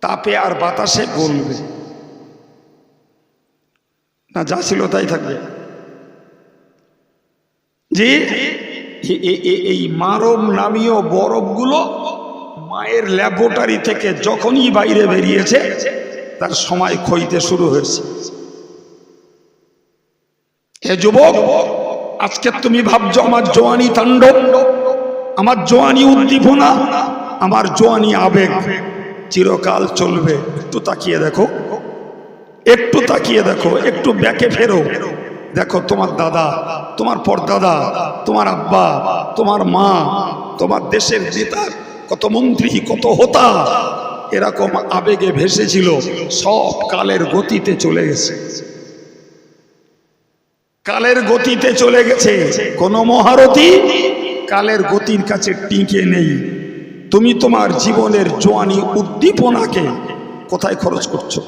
তাপে আর বাতাসে গলবে। না, যা ছিল তাই থাকবে। যে এই মারম নামীয় বরফগুলো মায়ের ল্যাবরেটরি থেকে যখনই বাইরে বেরিয়েছে, তার সময় ক্ষইতে শুরু হয়েছে। হে যুবক, আজকে তুমি ভাবছ আমার জোয়ানি তাণ্ডব, আমার জোয়ানি উদ্দীপনা, আমার জোয়ানি আবেগ। চিরকাল চলবে। একটু তাকিয়ে দেখো। একটু তাকিয়ে দেখো। একটু ব্যাকে ফেরো। দেখো তোমার দাদা, তোমার পরদাদা, তোমার আব্বা, তোমার মা, তোমার দেশের নেতা, কত মন্ত্রী, কত হোতা, এরকম আবেগে ভেসেছিল, সব কালের গতিতে চলে গেছে। কালের গতিতে চলে গেছে। কোন মহারথী কালের গতির কাছে টিকে নেই। তুমি তোমার জীবনের জোয়ানি উদ্দীপনাকে কোথায় খরচ করছ?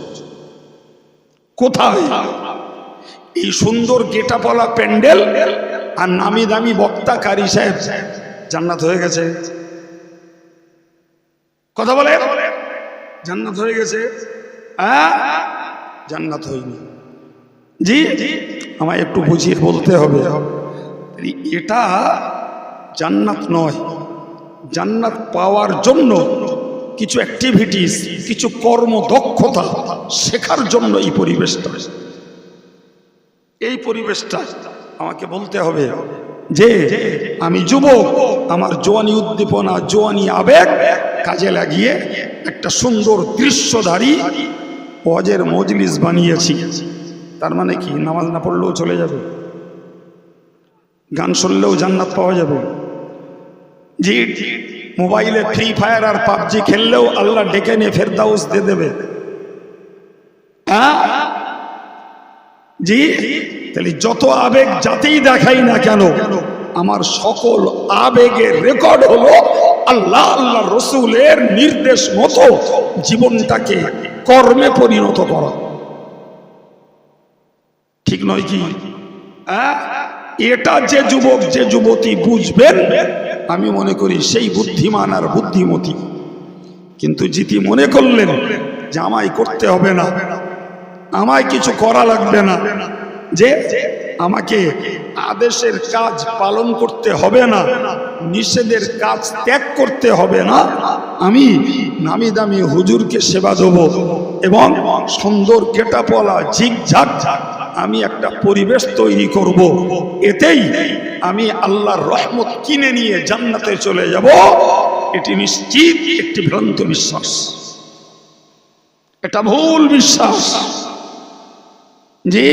কোথায়? এই সুন্দর গেটাপলা প্যান্ডেল আর নামি দামি বক্তা কারি সাহেব জান্নাত হয়ে গেছে। কথা বলে জান্নাত হয়ে গেছে। হ্যাঁ? জান্নাত হয়নি। জি, আমায় একটু বুঝিয়ে বলতে হবে। এটা জান্নাত নয়। জান্নাত পাওয়ার জন্য কিছু অ্যাক্টিভিটিস কিছু কর্মদক্ষতা শেখার জন্য এই পরিবেশটা। এই পরিবেশটা আমাকে বলতে হবে যে আমি যুবক, আমার জোয়ানি উদ্দীপনা, জোয়ানি আবেগ কাজে লাগিয়ে একটা সুন্দর দৃশ্যধারী ওয়াজের মজলিস বানিয়েছি। তার মানে কি? নামাজ না পড়লেও চলে যাবে। গান শুনলেও জান্নাত পাওয়া যাবে। জি, মোবাইলে ফ্রি ফায়ার আর পাবজি খেললেও আল্লাহ ডেকে নিয়ে ফেরদাউস দিয়ে দেবে। হ্যাঁ? জি? তাহলে যত আবেগ যাতেই দেখাই না কেন, আমার সকল আবেগের রেকর্ড হলো আল্লাহ আল্লাহ রসুলের নির্দেশ মতো জীবনটাকে কর্মে পরিণত করা। ঠিক নয় কি? হ্যাঁ? এটা যে যুবক, যে যুবতী বুঝবেন আমি মনে করি সেই বুদ্ধিমান আর বুদ্ধিমতী। কিন্তু জিতি মনে করলেন যে আমায় করতে হবে না। আমায় কিছু করা লাগবে না। যে আমাকে আদেশের কাজ পালন করতে হবে না, নিষেধের কাজ ত্যাগ করতে হবে না, আমি নামি দামি হুজুরকে সেবা দেব এবং সুন্দর কেটা কেটাপলা ঝিকঝাক আমি একটা পরিবেশ তৈরি করব। এতেই আমি আল্লাহর রহমত কিনে নিয়ে জান্নাতে চলে যাব। এটি নিশ্চিত একটি ভ্রান্ত বিশ্বাস। এটা ভুল বিশ্বাস। যে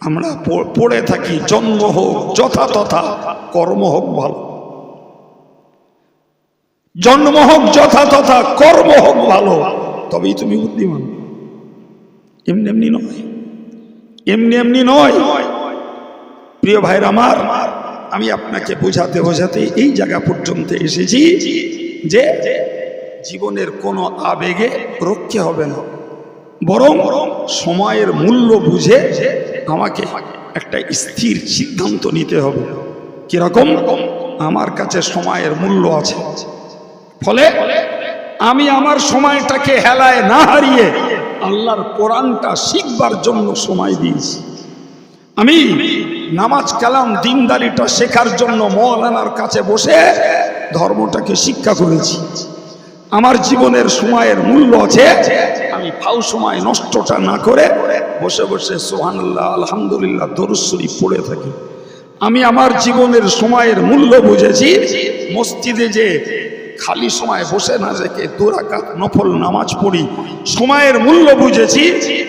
আমরা পড়ে থাকি, জন্ম হোক যথাতথা কর্ম হোক ভালো। জন্ম হোক যথাতথা কর্ম হোক ভালো। তবেই তুমি বুদ্ধিমান। এমনি এমনি নয়। এমনি এমনি নয়। নয় নয় প্রিয় ভাইর আমার, আমি আপনাকে বোঝাতে বোঝাতে এই জায়গা পর্যন্ত এসেছি যে জীবনের কোনো আবেগে রক্ষে হবে না। বরং সময়ের মূল্য বুঝে আমাকে একটা স্থির সিদ্ধান্ত নিতে হবে। কীরকম? আমার কাছে সময়ের মূল্য আছে। ফলে আমি আমার সময়টাকে হেলায় না হারিয়ে আল্লাহর কোরআনটা শিখবার জন্য সময় দিয়েছি। আমি নামাজ কালাম দিনদারিটা শেখার জন্য মৌলানার কাছে বসে ধর্মটাকে শিক্ষা করেছি। আমার জীবনের সময়ের মূল্য আছে, আমি ফাউ সময় নষ্টটা না করে বসে বসে সোহানুল্লাহ আলহামদুলিল্লাহ দরুশ্বরী পড়ে থাকি। আমি আমার জীবনের সময়ের মূল্য বুঝেছি, মসজিদে যে খালি সময় বসে না রেখে দুরাকাত নফল নামাজ পড়ি। সময়ের মূল্য বুঝেছি,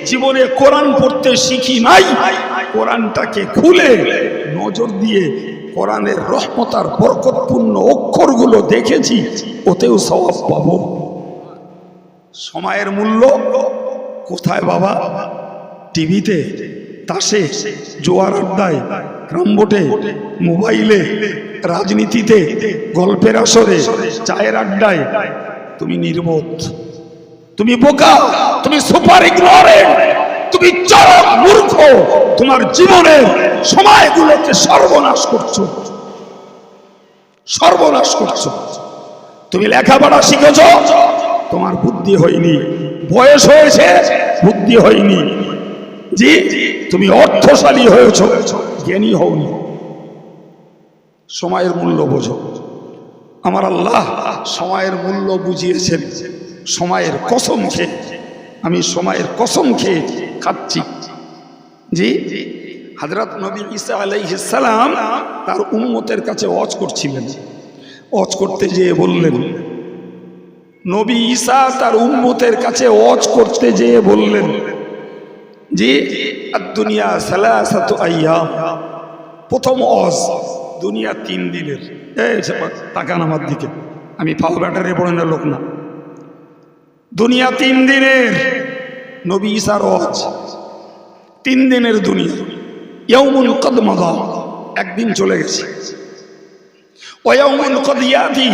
জীবনে কোরআন পড়তে শিখি নাই। কোরআনটাকে খুলে নজর দিয়ে কোরআনের রহমতার বরকতপূর্ণ অক্ষরগুলো দেখেছি, ওতেও স্বভাব পাবো। সময়ের মূল্য কোথায় বাবা? টিভিতে, তাসে, জোয়ার আড্ডায় গ্রামবোটে মোবাইলে রাজনীতিতে, গল্পের আসরে, চায়ের আড্ডায়, তুমি নির্বোধ। তুমি বোকা, তুমি সুপার ইগনোরেন্ট, তুমি চরম মূর্খ। তোমার জীবনের সময়গুলোকে সর্বনাশ করছ। সর্বনাশ করছ। তুমি লেখাপড়া শিখেছ, তোমার বুদ্ধি হয়নি। বয়স হয়েছে, বুদ্ধি হয়নি। জি, তুমি অর্থশালী হয়েছ, জ্ঞানী হওনি। সময়ের মূল্য বোঝো। আমার আল্লাহ সময়ের মূল্য বুঝিয়েছেন। সময়ের কসম খেয়ে, আমি সময়ের কসম খেয়ে খাচ্ছি। জি হজরত নবী ঈসা আলাইহিসালাম তার উম্মতের কাছে অজ করছিলেন। অজ করতে যেয়ে বললেন, নবী ঈসা তার উম্মতের কাছে অজ করতে যেয়ে বললেন যে দুনিয়া সালাসাতু আইয়াম। প্রথম অজ দুনিয়া তিন দিনের। এই তাকান আমার দিকে। আমি ফাল ব্যাটারে পড়ে না লোক না। দুনিয়া তিন দিনের নবী অজ তিন দিনের দুনিয়া। ইয়ৌমুল কদমাদা একদিন চলে গেছে। ওয়াউমুল কদিয়াতি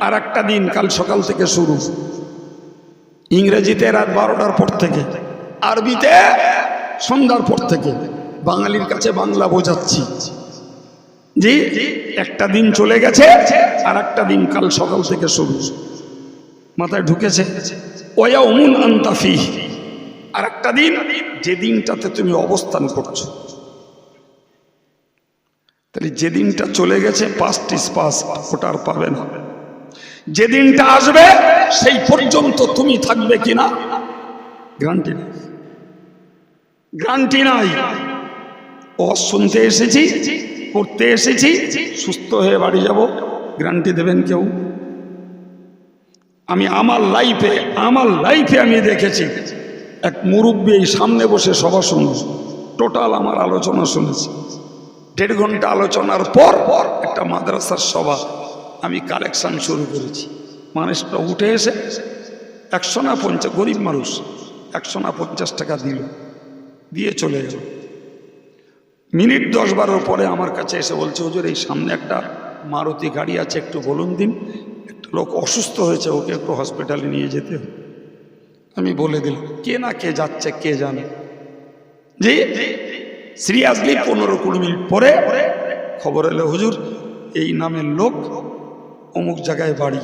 আর একটা দিন কাল সকাল থেকে শুরু। ইংরেজিতে রাত বারোটার পর থেকে। আরবিতে সন্ধ্যার পর থেকে। বাঙালির কাছে বাংলা বোঝাচ্ছি। জি একটা দিন চলে গেছে, আর একটা দিন কাল সকাল থেকে শুরু। মাথায় ঢুকেছে, ওয়া উমুন আন্তাফি আর একটা দিন, যে দিনটাতে তুমি অবস্থান করছ। তাহলে যে দিনটা চলে গেছে পাস্ট ইস পাস ওটা আর পাবে না। যে দিনটা আসবে, সেই পর্যন্ত তুমি থাকবে কিনা? গ্রান্টি নেই। গ্রান্টি নাই। ও শুনতে এসেছি পড়তে এসেছি, সুস্থ হয়ে বাড়ি যাব, গ্রান্টি দেবেন কেউ? আমি আমার লাইফে আমার লাইফে আমি দেখেছি, এক মুরব্বী এই সামনে বসে সভা শুনছি টোটাল আমার আলোচনা শুনেছি। দেড় ঘণ্টা আলোচনার পর পর একটা মাদ্রাসার সভা, আমি কালেকশন শুরু করেছি। মানুষটা উঠে এসে একশো না পঞ্চাশ, গরিব মানুষ, একশো না পঞ্চাশ টাকা দিল। দিয়ে চলে গেল। মিনিট দশ বারোর পরে আমার কাছে এসে বলছে, হুজুর, এই সামনে একটা মারুতি গাড়ি আছে, একটু বলুন দিন। একটা লোক অসুস্থ হয়েছে, ওকে একটু হসপিটালে নিয়ে যেতে আমি বলে দিলাম, কে না কে যাচ্ছে, কে জানে? জি। সিরিয়াসলি পনেরো কুড়ি মিনিট পরে খবর এলো, হুজুর, এই নামের লোক অমুক জায়গায় বাড়ি।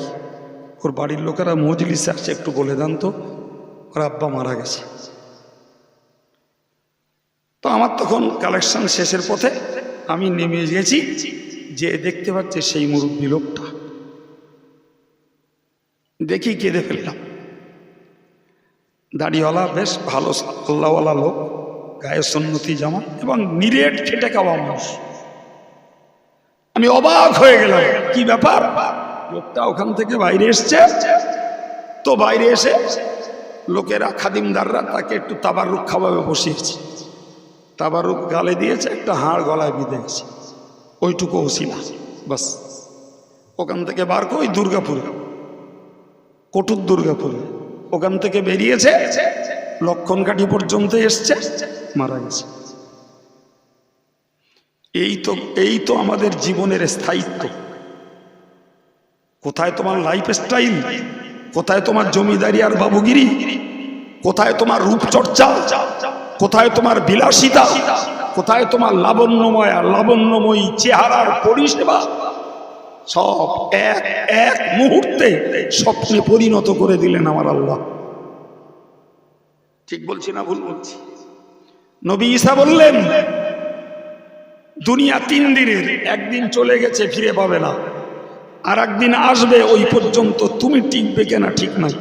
ওর বাড়ির লোকেরা মজলিসে আসছে, একটু বলে দেন তো। ওর আব্বা মারা গেছে। আমার তখন কালেকশন শেষের পথে আমি নেমে গেছি, যে দেখতে পাচ্ছে সেই মুরব্বী লোকটা। দেখি কেঁদে ফেললাম। দাড়িওয়ালা বেশ ভালো আল্লাহওয়ালা লোক, গায়ে সন্নতি জামা এবং নিরেট খেটে খাওয়া মানুষ। আমি অবাক হয়ে গেলাম, কি ব্যাপার? লোকটা ওখান থেকে বাইরে এসছে? তো বাইরে এসে লোকেরা, খাদিমদাররা তাকে একটু তাবার খাওয়াবে বসিয়েছে। তাবারুক গালে দিয়েছে, একটা হাড় গলায় বিঁধে গেছে। ওইটুকু ওসিলা বাস। ওখান থেকে বার করে ওই দুর্গাপুরে। কটুর দুর্গাপুরে। ওখান থেকে বেরিয়েছে, লক্ষণকাঠি পর্যন্ত এসছে, মারা গেছে। এই তো এই তো আমাদের জীবনের স্থায়িত্ব। কোথায় তোমার লাইফ স্টাইল কোথায় তোমার জমিদারি আর বাবুগিরি? কোথায় তোমার রূপচর্চা? কোথায় তোমার বিলাসিতা? কোথায় তোমার লাবণ্যময়, লাবণ্যময়ী চেহারার পরিষেবা? সব এক এক মুহূর্তে স্বপ্নে পরিণত করে দিলেন আমার আল্লাহ। ঠিক বলছি না ভুল বলছি? নবী ঈসা বললেন, দুনিয়া তিন দিনের, একদিন চলে গেছে, ফিরে পাবে না। আর একদিন আসবে, ওই পর্যন্ত তুমি টিকবে কেনা ঠিক নাই।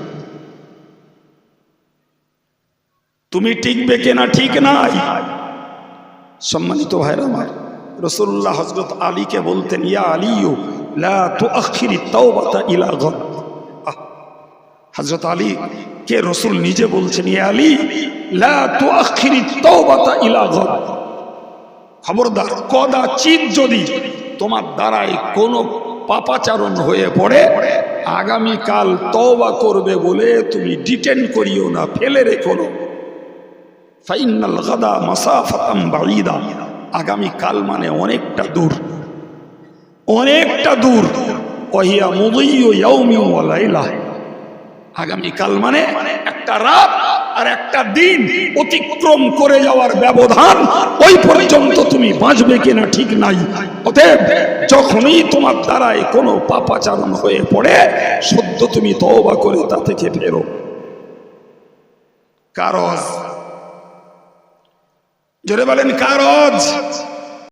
তুমি টিকবে কেনা ঠিক নাই। সম্মানিত ভাইরা আমার রসুল্লাহ হজরত আলীকে বলতেন, ইয়া আলীও লা তুআখিরি তাওবাতা ইলা গদ। হজরত আলী, কে রসুল নিজে বলছেন, ইয়া আলী, লা তুআখিরি তাওবাতা ইলা গদ। খবরদার, কদাচিৎ যদি তোমার দ্বারাই কোনো পাপাচারণ হয়ে পড়ে, আগামীকাল তওবা করবে বলে তুমি ডিটেন করিও না, ফেলে রেখো না। ফাইনাল গাদা মাসাফাতাম বাঈদা। আগামী কাল মানে অনেকটা দূর। অনেকটা দূর। ওহিয়া মুদিয়ু ইয়াউমি ওয়া আগামীকাল মানে একটা রাত আর একটা দিন অতিক্রম করে যাওয়ার ব্যবধান ওই পর্যন্ত তুমি বাঁচবে কিনা ঠিক নাই। অতএব যখনই তোমার দ্বারায় কোনো পাপাচারণ হয়ে পড়ে, সদ্য তুমি তওবা করে তা থেকে ফেরো। কারজ জোরে বলেন কারজ।